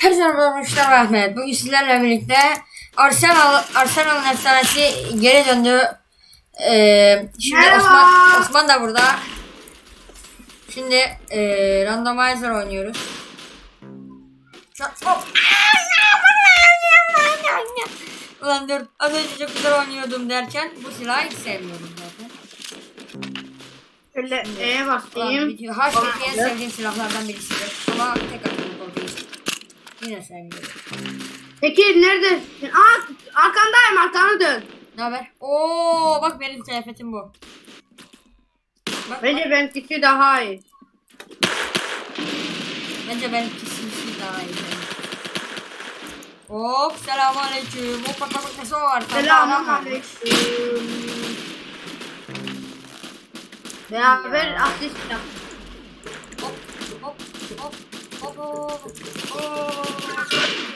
Herkese merhaba Müşter Ahmet. Bugün sizlerle birlikte Arsenal Arsenal'ın efsanesi geri döndü. Ee, şimdi Merhaba. Osman Osman da burada. Şimdi e, randomizer oynuyoruz. Hop. Ulan dur az önce çok güzel oynuyordum derken bu silahı hiç sevmiyorum zaten. Şöyle E'ye Ulan bitiyor. Hashtag en sevdiğim silahlardan birisidir. Ama tek atımlık olduğu için. Yine sevmiyorum. Peki neredesin? Aa arkandayım arkanı dön. Ne haber? Oo bak benim kıyafetim bu. Bak, Bence bak. benimkisi daha iyi. Bence benimki sinsi daha iyi. Hop selamun aleyküm. Hop bak bak bak nasıl var? Selamun aleyküm. Beraber asist yap. Hop hop hop hop hop hop.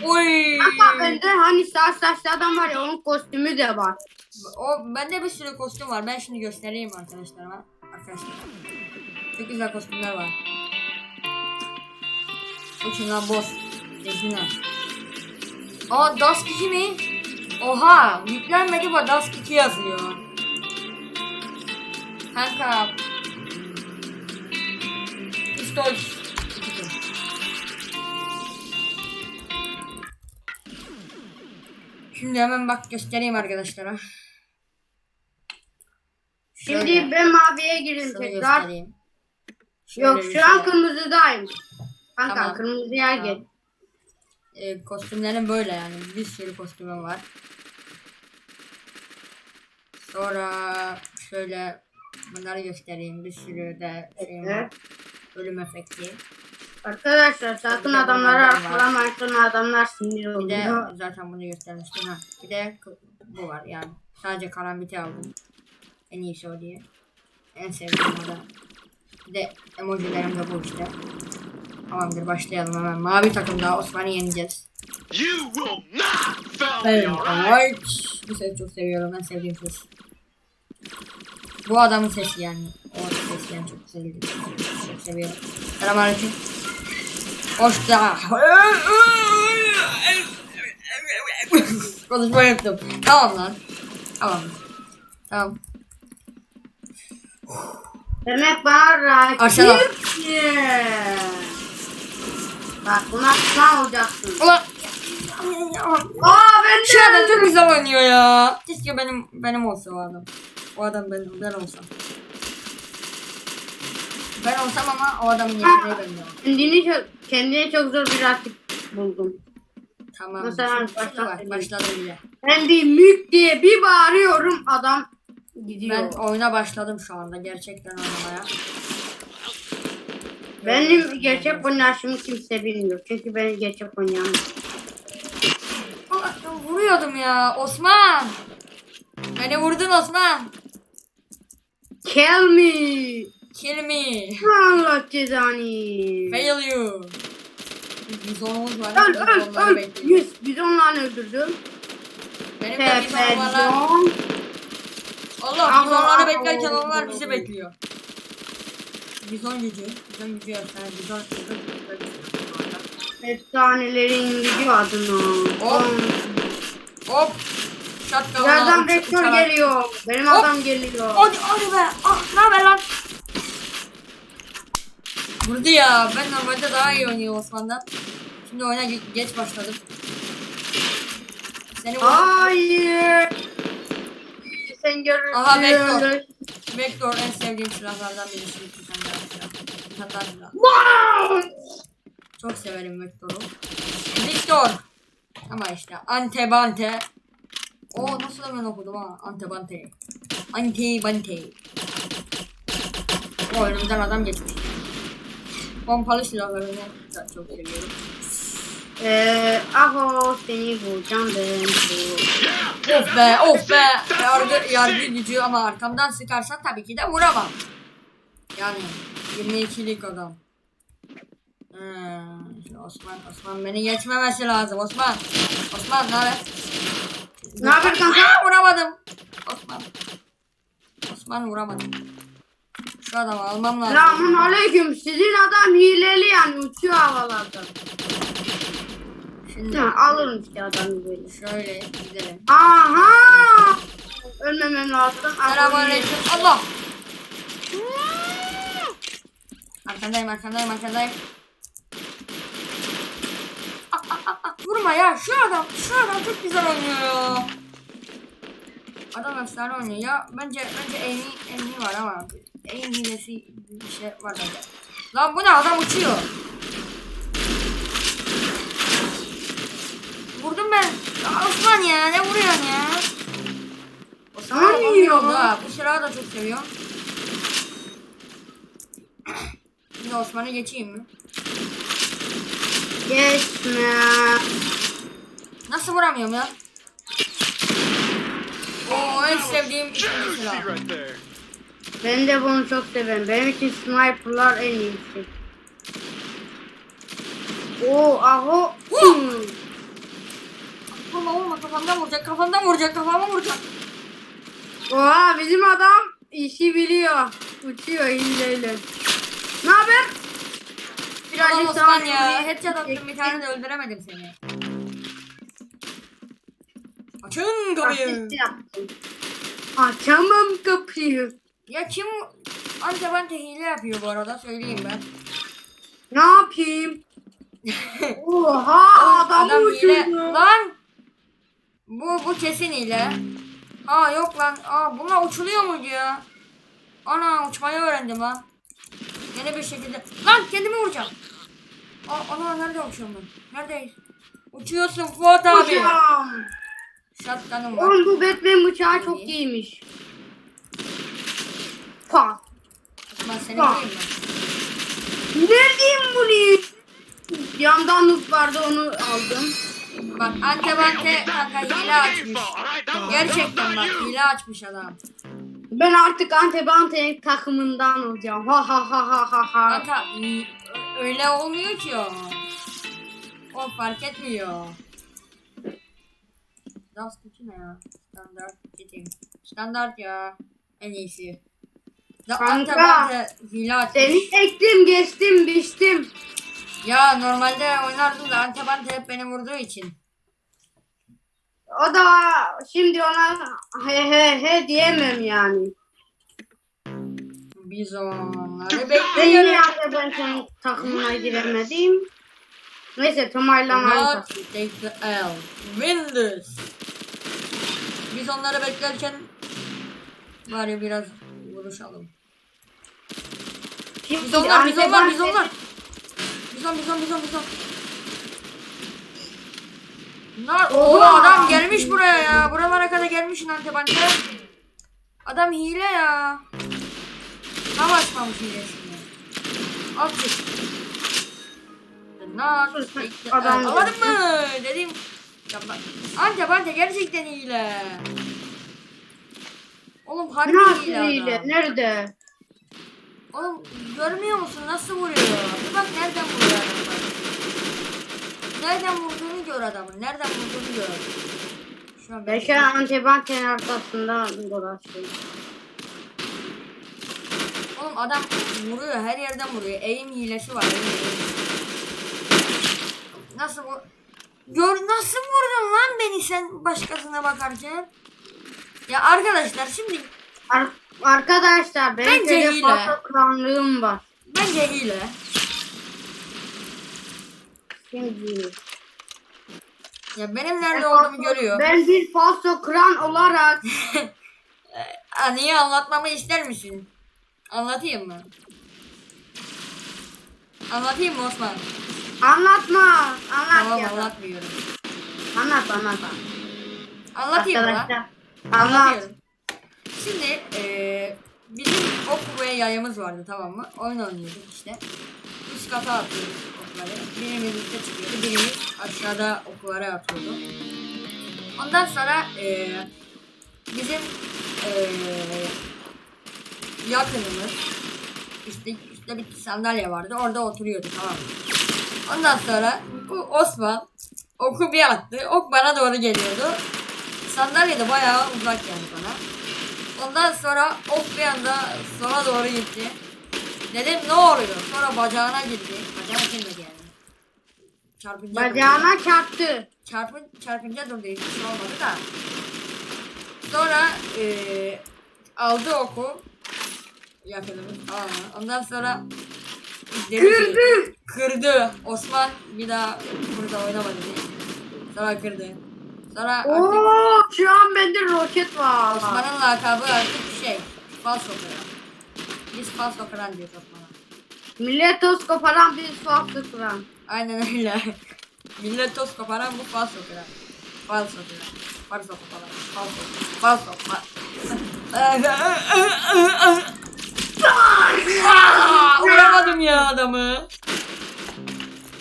Oy. Ama bende hani sağ saçlı adam var ya onun kostümü de var. O bende bir sürü kostüm var. Ben şimdi göstereyim arkadaşlarıma. Arkadaşlar. Çok güzel kostümler var. Lan boss. Dezina. Aa Dusk 2 mi? Oha yüklenmedi bu Dusk 2 yazıyor. Kanka. Pistol. Şimdi hemen bak göstereyim arkadaşlara. Şimdi Şöyle, ben maviye şunu tekrar. göstereyim. Şöyle Yok bir şu an şey. kırmızıdayım. Kanka Tamam. kırmızıya Tamam. gel. e, kostümlerim böyle yani. Bir sürü kostümüm var. Sonra şöyle bunları göstereyim. Bir sürü de şeyim var. Evet. Ölüm efekti. Arkadaşlar sakın var. arkalamayın sonra adamlar sinir Bir de oluyor. zaten bunu göstermiştim ha. Bir de bu var yani. Sadece karambiti aldım. En iyisi o diye. En sevdiğim o da. Bir de emojilerim de bu işte. Tamamdır başlayalım hemen. Mavi takımda Osman'ı yeneceğiz. You will not fail me, Evet. Bu sesi çok seviyorum. En sevdiğim ses. Bu adamın sesi yani. O sesi yani çok güzeldi. Çok seviyorum. Selamünaleyküm. Hoş da. Konuşma yaptım. Tamam lan. Tamam. Tamam. Demek bana rakip. Arsenal. Yeah. Bak buna pişman olacaksın. Ulan. Aa ben Şu adam çok güzel oynuyor ya. Keşke benim benim olsa o adam. O adam benim ben olsam. Ben olsam ama o adamın yeteneği bende. Kendini çok, kendine çok zor bir rakip buldum. Tamam. Mesela Şimdi başla- bak başladı bile. Ben bir mük diye bir bağırıyorum adam gidiyor. Ben oyuna başladım şu anda gerçekten oynamaya. Benim gerçek oynayışımı kimse bilmiyor. Çünkü ben gerçek oynayamam. Aa, Vuruyordum ya Osman. Beni vurdun Osman. Kill me. Kill me. Allah cezanı. Fail you. Bizonumuz var. Öl öl öl. bekliyor. Yüz. Biz onları öldürdüm. Benim de bizonum var lan. Allah bizonları beklerken onlar bizi bekliyor. Bizon gücü. Bizon gücü yok. Yani bizon bizon Efsanelerin gücü adına. Hop. Hop. Birazdan uç- vektör geliyor. Benim Hop. adam geliyor. Hadi hadi be. Ah ne haber lan? Vurdu ya. Ben normalde daha iyi oynuyorum Osman'dan. Şimdi oyuna ge- geç başladım. Seni. Hayır. Sen görürsün. Aha, vektör. Vector en sevdiğim silahlardan birisi. Daha silah. Çok severim Vector'u. Victor. Ama işte Antebante. O nasıl hemen okudum ha? Antebante. Antebante. O önümden adam geçmiş. Pompalı silahlarını da çok seviyorum. Ee, aho seni bulacağım ben. bu. Of be of be. Yargı, yargı gücü ama arkamdan sıkarsan tabii ki de vuramam. Yani 22'lik adam. Hmm, Osman Osman beni geçmemesi lazım Osman. Osman ne haber? Ne haber kanka? Aa, vuramadım. Osman. Osman vuramadım. Şu adamı almam lazım. Selamun aleyküm. Sizin adam hileli yani uçuyor havalarda. Şimdi Ha, alırım işte adamı böyle. şöyle gidelim. Aha! Ölmemem lazım. Selamünaleyküm. Allah. Arkandayım arkandayım arkandayım. Aa, Vurma ya şu adam şu adam çok güzel oynuyor ya. Adam efsane oynuyor ya. Bence bence aim'i aim'i var ama aim hilesi bir şey var bence. Lan bu ne adam uçuyor. Vurdum ben. Ya Osman ya ne vuruyorsun ya? Osman da vuruyor ha. Bu silahı da çok seviyorum. Şimdi Osman'ı geçeyim mi? Geçme. Nasıl vuramıyorum ya? Oo en sevdiğim ikinci silah. Ben de bunu çok severim. Benim için sniperlar en iyisi. Oo, aho. Hmm. Vurma kafamdan vuracak kafamdan vuracak kafama vuracak. Oha bizim adam işi biliyor. Uçuyor hileyle. Ne haber? Ulan Birazcık Osman daha ya. Headshot attım bir tane de öldüremedim seni. Açın kapıyı. Açamam kapıyı. Ya kim anca ben hile yapıyor bu arada söyleyeyim ben. Ne yapayım? Oha adamı Adam hile. Lan. Bu bu kesin hile. Aa yok lan. Aa bunlar uçuluyor muydu ya? Ana uçmayı öğrendim lan. Yeni bir şekilde. Lan kendimi vuracağım. Aa, ana nerede uçuyorum ben? Neredeyiz? Uçuyorsun Fuat abi. Shotgun'ım var. Oğlum bu Batman bıçağı çok iyiymiş. Pa. Ben seni Bak. vurayım mı? Neredeyim bunu? Yandan loot vardı onu aldım. Bak ante bante kanka hile açmış. Gerçekten bak hile açmış adam. Ben artık Antebante takımından olacağım. Ha ha ha ha ha ha. Kanka öyle olmuyor ki o. O fark etmiyor. Dans kutu ne ya? Standart gideyim. Standart ya. En iyisi. Kanka, hile açmış. Seni ektim geçtim biçtim. Ya normalde oynardım da ante bante hep beni vurduğu için. O da şimdi ona he he he diyemem yani. Biz onları Ben yine bekliyoruz. Antebante'nin takımına giremedim. Neyse Tomay'la aynı Not takım. take the L. Win this. Biz onları beklerken bari biraz vuruşalım. Şimdi Biz onlar, biz onlar, biz Antebante- onlar. Bizon, bizon, bizon, bizon. Bunlar, o adam gelmiş buraya ya. Buralara kadar gelmiş Antebante. Adam hile ya. Tam açmamış hilesini. Sus, take the adam. Anladın mı? Dedim. Antebante gerçekten hile. Oğlum harbi Nasıl hile adam. Nerede? Oğlum görmüyor musun nasıl vuruyor? Bir bak nereden vuruyor adam bak. Nereden vurduğunu gör adamın. Nereden vurduğunu gör. Şu an Ben şu an Antebante'nin arkasında dolaşıyorum. Oğlum adam vuruyor her yerden vuruyor. Aim hilesi var. Aim hilesi. Nasıl bu? Gör nasıl vurdun lan beni sen başkasına bakarken? Ya arkadaşlar şimdi Ar- arkadaşlar benim Bence hile. fazla klanlığım var. bence hile. Şimdi Ya benim nerede olduğumu görüyor. Ben bir Faso klan olarak niye anlatmamı ister misin? Anlatayım mı? Anlatayım mı Osman? anlatma. Anlat Tamam ya. anlatmıyorum. Anlat anlat. Anlatayım mı lan? Anlat. Şimdi eee bizim ok ve yayımız vardı tamam mı? Oyun oynuyorduk işte. Üst kata atıyorduk okları. Birimiz üstte çıkıyordu, birimiz aşağıda oklara atıyordu. Ondan sonra eee bizim eee yakınımız işte üstte bir sandalye vardı orada oturuyordu tamam mı? Ondan sonra bu Osman oku bir attı. Ok bana doğru geliyordu. Sandalye de bayağı uzak geldi bana. Ondan sonra of bir anda sola doğru gitti. Dedim ne oluyor? Sonra bacağına gitti. Bacağına girmedi yani. Çarpınca Bacağına durdu. çarptı. Çarpın, çarpınca durdu. Hiçbir şey olmadı da. Sonra ee, aldı oku. Yakınımız. Ondan sonra Kırdı. Kırdı. Osman bir daha burada oynamadı. Sonra kırdı. Sonra artık Oo, şu an bende roket var. Osman'ın lakabı artık şey. Falso kıran. Biz falso kıran diyoruz Osman'a. Millet toz koparan bir su altı kuran. Aynen öyle. Millet toz koparan bu falso kıran. Falso kıran. Falso koparan. Falso. Falso. Falso. Aa, Vuramadım ya adamı.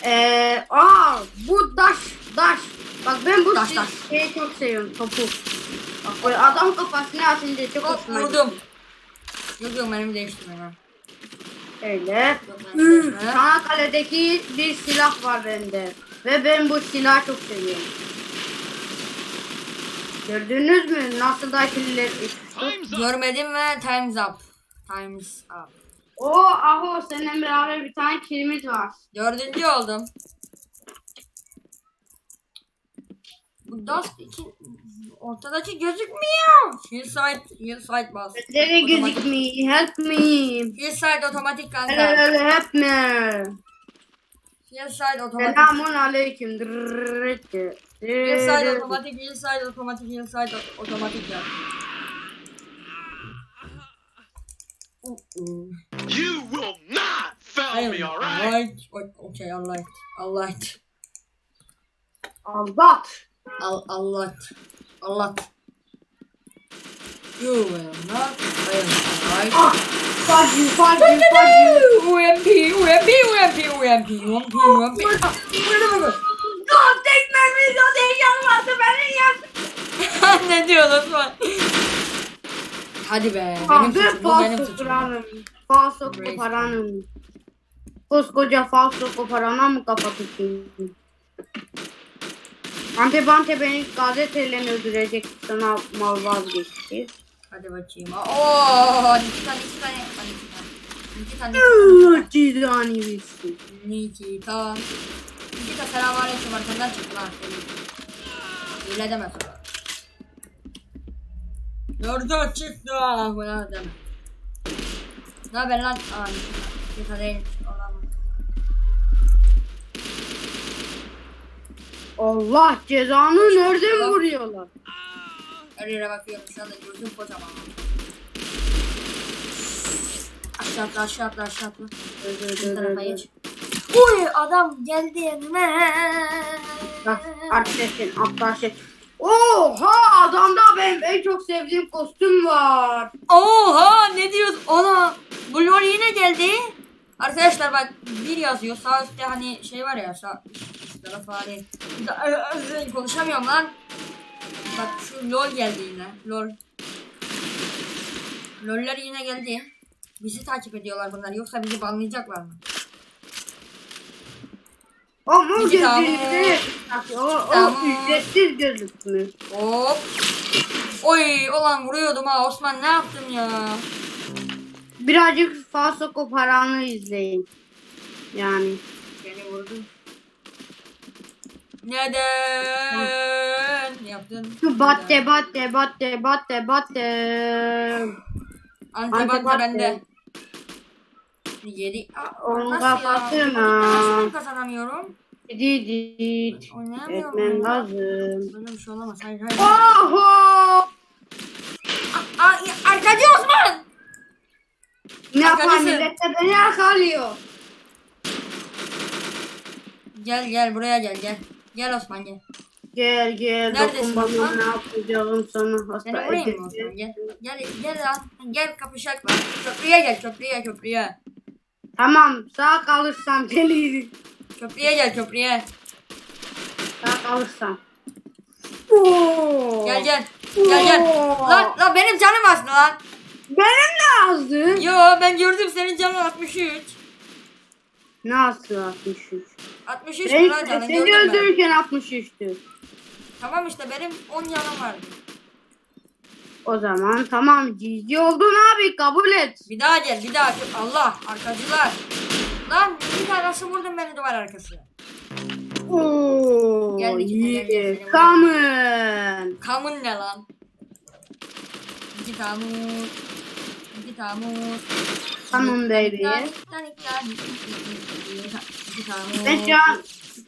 Eee, aa, bu daş, daş. Bak ben bu taş, taş. Şey- şeyi çok seviyorum topu. Bak böyle adam kafasına atınca çok Hop hoşuma gidiyor. Yok yok benim değiştirmiyorum. Öyle. Hmm, Çanakkale'deki bir silah var bende. Ve ben bu silahı çok seviyorum. Gördünüz mü nasıl da kirliler Görmedim ve time's up. Time's up. O aho seninle beraber bir tane kilimiz var. Dördüncü oldum. Dost için ortadaki gözükmüyor. Hillside, hillside bas. Nereye otomatik. gözükmüyor? Help me. Hillside otomatik kanka. Helal help me. Hillside otomatik. Selamun aleyküm. Hillside otomatik, hillside otomatik, hillside otomatik yap. Uh. You will not fail me, alright? Alright, okay, alright, alright. Aldat. Al Allah. Allah. You will not fail. Alright. Ah. Fudge, fudge, fudge. UMP, UMP, UMP, UMP, UMP, UMP. Ah, God tekmemiz o değil yanmadı benim yan. ne diyorsun Osman? Hadi be. Benim Abi suçum. Bu benim suçum. Falso koparanım. Koskoca falso koparana mı kapatıyorsun? Ante Bante beni gazeteyle öldürecek sana mal vazgeçti. Hadi bakayım. Oo, iki tane, iki tane. Hadi iki tane. İki tane. iki tane. Cizani bilsin. Nikita. Nikita selamünaleyküm arkandan çık lan. Öyle deme sonra. Nerede çıktı? Buna deme. Ne haber lan? Aa Nikita. Nikita değil. Olamaz. Allah cezanı nereden vuruyorlar? Her yere bakıyorum şu anda gözüm kocaman. Aşağı atla aşağı atla aşağı atla. Bu tarafa geç. Uy adam geldi yanıma. Bak arkadaşın arkadaşın. Oha adamda benim en çok sevdiğim kostüm var. Oha ne diyorsun? Ona bu lol yine geldi. Arkadaşlar bak bir yazıyor sağ üstte hani şey var ya sağ ö- ö- konuşamıyorum lan. Bak şu lol geldi yine lol. Loller yine geldi. Bizi takip ediyorlar bunlar yoksa bizi banlayacaklar mı? O İki tane. gözlüğünü o, o Tamam. ücretsiz gözlük mü? Hop. Oy olan vuruyordum ha Osman ne yaptın ya? Birazcık falso koparanı izleyin. Yani. Beni vurdun. Neden yaptın? Batte batte batte batte batte. Ante Ante batte bende. Yedi. Aa, Onun nasıl ya? Nasıl kazanamıyorum? Didit. Oynayamıyorum. Etmem ya. lazım. Böyle bir şey olamaz. Hayır hayır. Oho! Aa, ya, arkacı Osman. Ne yapar Arkadaşım. millet de beni yakalıyor. Gel gel buraya gel gel. Gel Osman gel. Gel gel Neredesin dokun bana Osman? ne yapacağım sana hasta Seni vurayım mı Osman? Gel. Gel gel lan. Gel kapışak lan. Köprüye gel köprüye köprüye. Tamam sağ kalırsam gelirim. Köprüye gel köprüye. Sağ kalırsam. Oo. Gel gel. Gel gel. Lan lan benim canım aslında lan. Benim ne azdı? Yo ben gördüm senin canın 63. Nasıl 63? 63 Ben lan canın seni gördüm ben. öldürürken 63'tü. Tamam işte benim 10 yanım vardı. O zaman tamam ciddi oldun abi kabul et. Bir daha gel bir daha. Allah arkacılar. Lan bir tanesi vurdum beni duvar arkası. Oo, Geldi ki, geldi, yeah, geldi. come on. Kamun ne lan? İki tamur. Come on baby. Ben şu an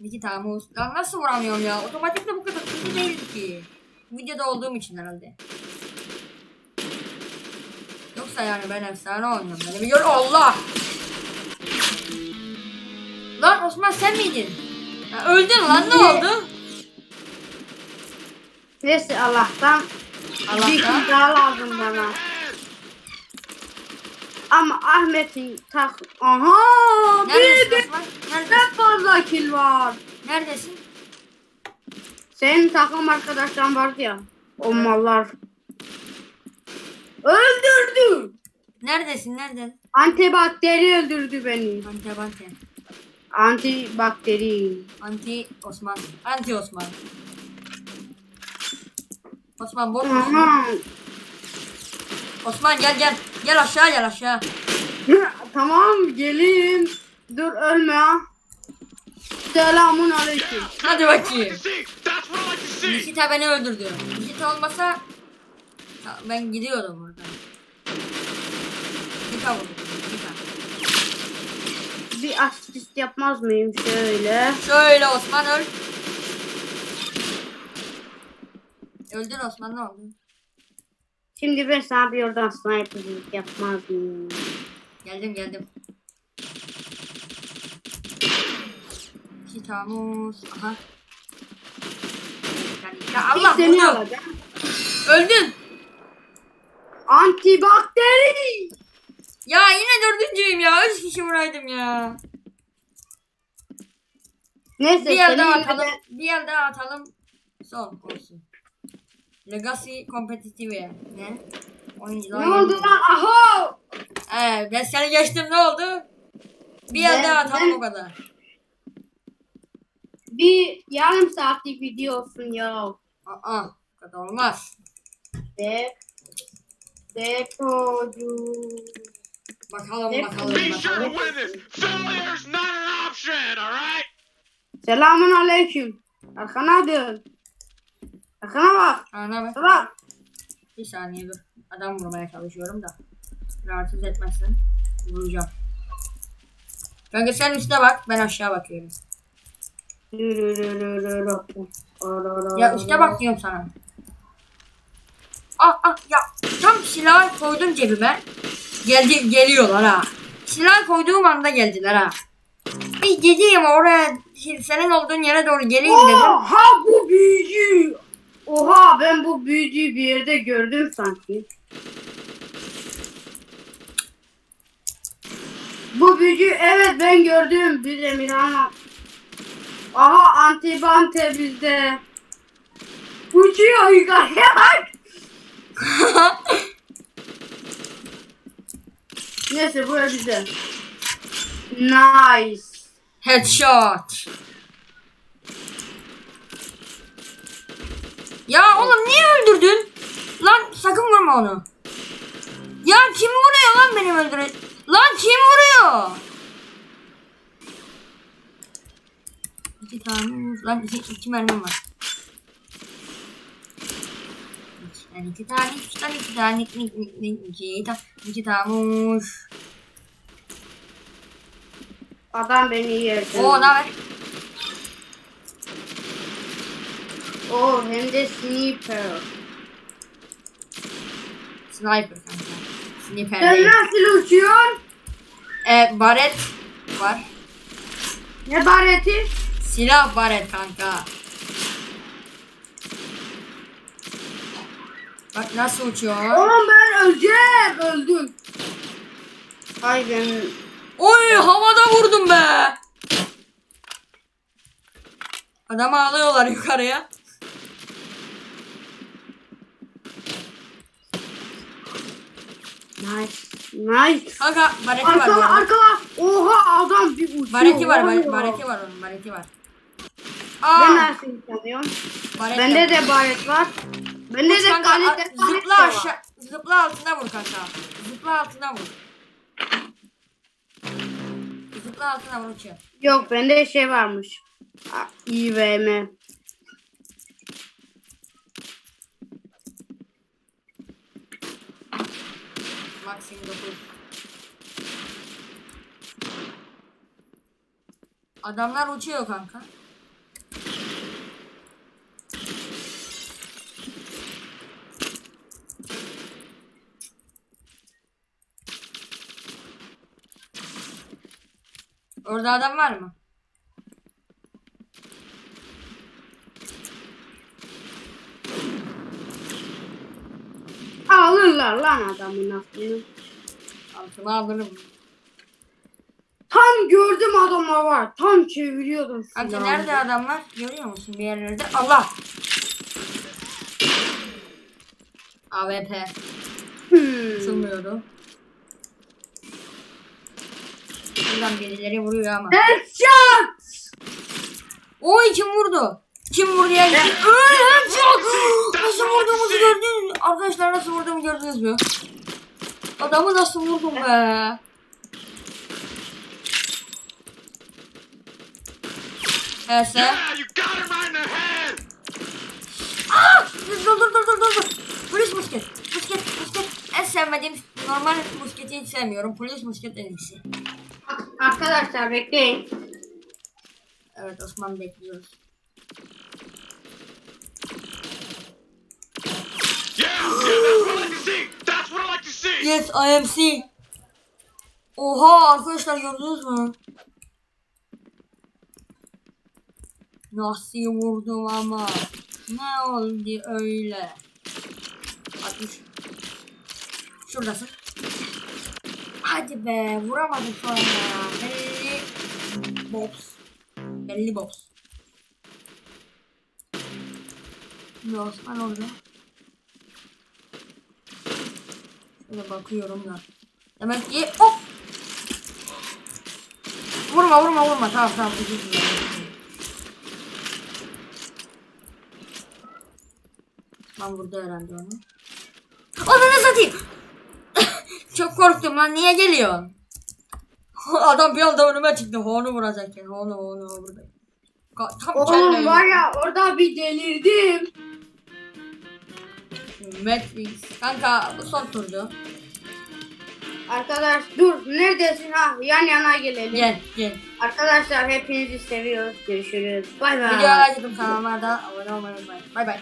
İki tamur. Lan nasıl vuramıyorum ya? Otomatikte bu kadar hızlı değildi ki. Videoda olduğum için herhalde. Yoksa yani ben efsane oynuyorum. Beni biliyor Allah. Lan Osman sen miydin? Ya öldün lan ne oldu? neyse Allah'tan Allah'tan. bir daha lazım bana. Ama Ahmet'in tak... Aha! Neredesin Bir de Osman? Neredesin? ne fazla kill var. Neredesin? Senin takım arkadaşların vardı ya. O mallar. Öldürdü. Neredesin? Nerede? Antibakteri öldürdü beni. Anti Anti. Antibakteri. Anti Osman. Anti Osman. Osman musun? Osman gel gel. Gel aşağı gel aşağı. tamam gelin. Dur ölme. Selamun aleyküm. Hadi bakayım. Nikita beni öldürdü. Nikita olmasa ben gidiyordum buradan. Nikita vurdu. Nikita. Bir asist yapmaz mıyım şöyle? Şöyle Osman öl. Öldün Osman ne oldu? Şimdi ben sana bir oradan sniperlik yapmaz mıyım? Geldim geldim. Kitamus. Aha. Ya Allah seni vurdu. alacağım. Öldün. Antibakteri. Ya yine dördüncüyüm ya. Üç kişi vuraydım ya. Neyse Bir yer daha atalım. Bir yer daha atalım. Son olsun. Legacy Competitive ne? Oyuncular. Ne oldu lan? Aha! Ee, ben seni geçtim ne oldu? Bir yer daha ben- o kadar. Bir yarım saatlik video olsun ya. Aa, o kadar olmaz. De Depocu. Bakalım bakalım bakalım. Failure's not an option, all right? Selamun aleyküm. Arkana dön. Arkana bak. Ana bak. Bak. Bir saniye dur. Adam vurmaya çalışıyorum da. Rahatsız etmezsen vuracağım. Kanka sen üstüne bak ben aşağı bakıyorum. Ya üste bak diyorum sana. Ah ah ya tam silah koydum cebime. Geldi geliyorlar ha. Silah koyduğum anda geldiler ha. Bir gideyim oraya senin olduğun yere doğru geleyim dedim. Oha bu büyücü. Oha ben bu büyücüyü bir yerde gördüm sanki. Bu büyücü evet ben gördüm. Bir Emirhan. Aha antibante bizde. Uçuyor yukarıya bak. Neyse bu bizde. Nice. Headshot. Ya oğlum niye öldürdün? Lan onu. Ya kim vuruyor lan benim öldüre? Lan kim vuruyor? İki tane lan iki, iki mermim var. Yani iki tane, iki tane, iki tane, iki, iki, iki, tane, iki tane. Adam beni yerdi. Oo ne haber? Oo hem de sniper. Sniper kanka. Sniper Sen değil. nasıl uçuyorsun? E, baret var. Ne bareti? Silah baret kanka. Bak nasıl uçuyor. Oğlum ben öleceğim. Öldüm. Ay ben... Oy havada vurdum be. Adamı alıyorlar yukarıya. Nice. Nice. Kanka bareti var Arkala arada. arkala. Oha adam bir uçuyor. Bareti var, bar- bareti var onun, bareti var. Ben Aa, nasıl tanıyorum? baret Bende var. de baret var. Bende Uç de kanka, kalite a- baret zıpla de var. aşağı, zıpla altına vur kanka. Zıpla altına vur. Zıpla altına vur uçuyor. Yok bende şey varmış. İVM. Maxim 9. Adamlar uçuyor kanka. Orada adam var mı? Alırlar lan adamın aklını. Altıma alırım. Tam gördüm adama var. Tam çeviriyordum Kanka silahı. nerede adamlar? Görüyor musun bir yerlerde? Allah! AWP. Hmm. Sığmıyordu. Buradan birileri vuruyor ama. Headshot! Oy kim vurdu? Kim vurdu ya? Öl headshot! Nasıl vurduğumuzu gördünüz mü? Arkadaşlar nasıl vurduğumu gördünüz mü? Adamı nasıl vurdum be? Neyse. Yeah, you got him right in the head. Dur dur dur dur dur dur. Polis musket. Musket musket. En sevmediğim normal musketi hiç sevmiyorum. Polis musket en iyisi. Arkadaşlar bekleyin. Evet Osman bekliyoruz. Yes I am C. Oha arkadaşlar gördünüz mü? Nasıl vurdum ama. Ne oldu öyle? 60. Şuradasın. Hadi be vuramadık sonra. Belli box. Belli box. Ne Osman orada? Şöyle bakıyorum da. Demek ki hop. Vurma vurma vurma. Tamam tamam. Ben burada herhalde onu. Ananı satayım. Çok korktum lan. Niye geliyorsun? Adam bir anda önüme çıktı. Honu vuracakken. Honu honu burada. Tam Oğlum var ya orada bir delirdim. Matrix. Kanka bu son turdu. Arkadaş dur neredesin ha yan yana gelelim. Gel gel. Arkadaşlar hepinizi seviyoruz. Görüşürüz. Bay bay. Video açtım kanalıma da abone olmayı unutmayın. Bay bay.